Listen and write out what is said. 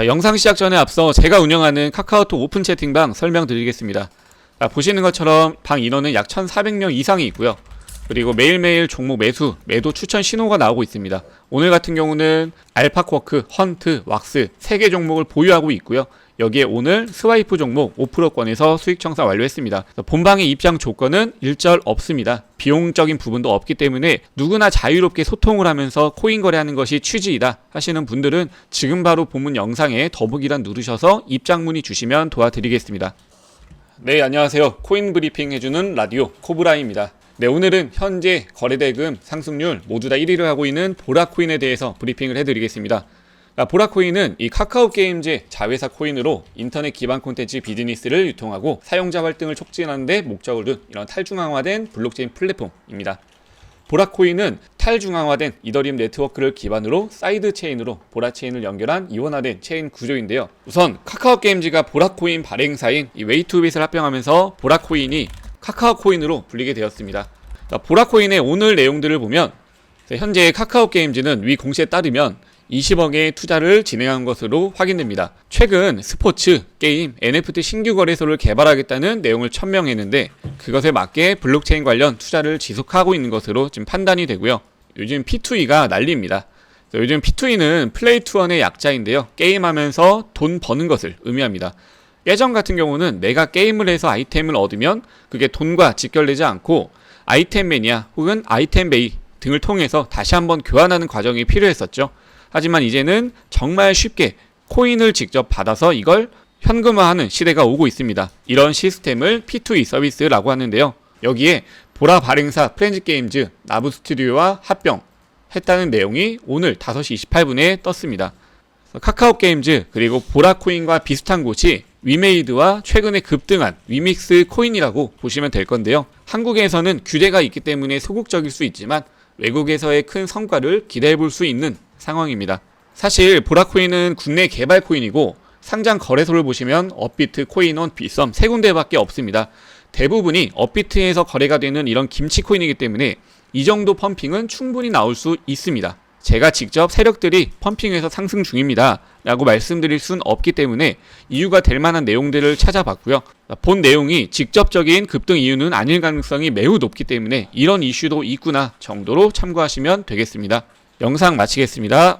자, 영상 시작 전에 앞서 제가 운영하는 카카오톡 오픈 채팅방 설명드리겠습니다. 자, 보시는 것처럼 방 인원은 약 1,400명 이상이 있고요. 그리고 매일매일 종목 매수, 매도 추천 신호가 나오고 있습니다. 오늘 같은 경우는 알파쿼크, 헌트, 왁스 3개 종목을 보유하고 있고요. 여기에 오늘 스와이프 종목 5%권에서 수익 청산 완료했습니다. 본방의 입장 조건은 일절 없습니다. 비용적인 부분도 없기 때문에 누구나 자유롭게 소통을 하면서 코인 거래하는 것이 취지이다 하시는 분들은 지금 바로 본문 영상에 더보기란 누르셔서 입장 문의 주시면 도와드리겠습니다. 네, 안녕하세요. 코인 브리핑 해주는 라디오 코브라입니다. 네, 오늘은 현재 거래대금 상승률 모두 다 1위를 하고 있는 보라코인에 대해서 브리핑을 해드리겠습니다. 아, 보라코인은 이 카카오 게임즈 자회사 코인으로 인터넷 기반 콘텐츠 비즈니스를 유통하고 사용자 활동을 촉진하는 데 목적을 둔 이런 탈중앙화된 블록체인 플랫폼입니다. 보라코인은 탈중앙화된 이더리움 네트워크를 기반으로 사이드 체인으로 보라체인을 연결한 이원화된 체인 구조인데요. 우선 카카오 게임즈가 보라코인 발행사인 이 웨이투빗을 합병하면서 보라코인이 카카오 코인으로 불리게 되었습니다. 자, 보라코인의 오늘 내용들을 보면 현재 카카오 게임즈는 위 공시에 따르면 20억의 투자를 진행한 것으로 확인됩니다. 최근 스포츠, 게임, NFT 신규 거래소를 개발하겠다는 내용을 천명했는데 그것에 맞게 블록체인 관련 투자를 지속하고 있는 것으로 지금 판단이 되고요. 요즘 P2E가 난리입니다. 요즘 P2E는 플레이 투원의 약자인데요. 게임하면서 돈 버는 것을 의미합니다. 예전 같은 경우는 내가 게임을 해서 아이템을 얻으면 그게 돈과 직결되지 않고 아이템 매니아 혹은 아이템 베이 등을 통해서 다시 한번 교환하는 과정이 필요했었죠. 하지만 이제는 정말 쉽게 코인을 직접 받아서 이걸 현금화하는 시대가 오고 있습니다. 이런 시스템을 P2E 서비스라고 하는데요. 여기에 보라 발행사 프렌즈 게임즈 나부 스튜디오와 합병 했다는 내용이 오늘 5시 28분에 떴습니다. 카카오 게임즈 그리고 보라 코인과 비슷한 곳이 위메이드와 최근에 급등한 위믹스 코인이라고 보시면 될 건데요. 한국에서는 규제가 있기 때문에 소극적일 수 있지만 외국에서의 큰 성과를 기대해 볼 수 있는 상황입니다. 사실 보라코인은 국내 개발 코인이고 상장 거래소를 보시면 업비트, 코인원, 비썸 세 군데밖에 없습니다. 대부분이 업비트에서 거래가 되는 이런 김치 코인이기 때문에 이 정도 펌핑은 충분히 나올 수 있습니다. 제가 직접 세력들이 펌핑해서 상승 중입니다. 라고 말씀드릴 순 없기 때문에 이유가 될 만한 내용들을 찾아봤고요. 본 내용이 직접적인 급등 이유는 아닐 가능성이 매우 높기 때문에 이런 이슈도 있구나 정도로 참고하시면 되겠습니다. 영상 마치겠습니다.